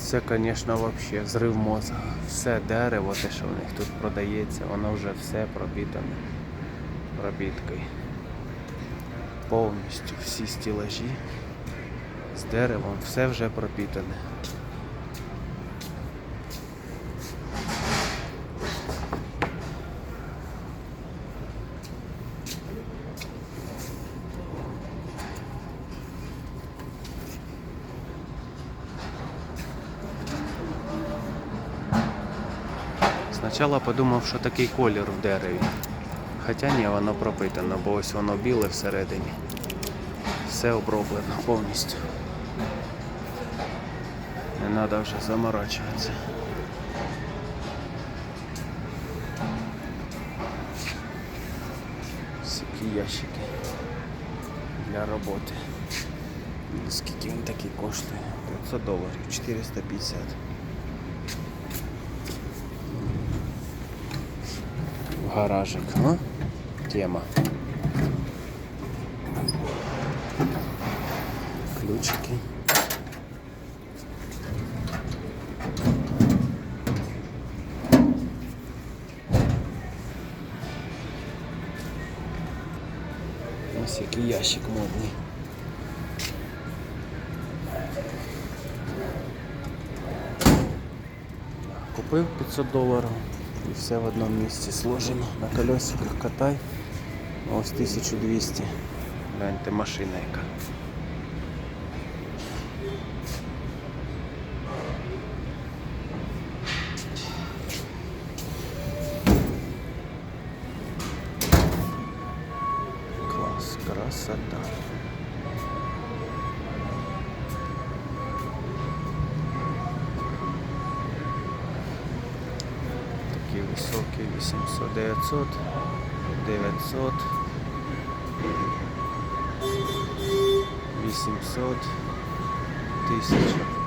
Це, звісно, взагалі зрив мозку. Все дерево, те, що в них тут продається, воно вже все пробітане пропіткою. Повністю всі стілажі з деревом, все вже пропітане. Спочатку подумав, що такий колір в дереві. Хоча ні, воно пропитано, бо ось воно біле всередині. Все оброблено повністю. Не треба вже заморачуватися. Всякі ящики для роботи. Скільки він такий коштує? 500 доларів, 450. Гаражик, а? Тема. Ключики. Ось який ящик модний. Купив 500 доларів і все в одному місці сложено. На колесиках катай. Ось 1200. Гляньте машина яка. Клас, красота. Високі 800, 900, 900, 800, 1000.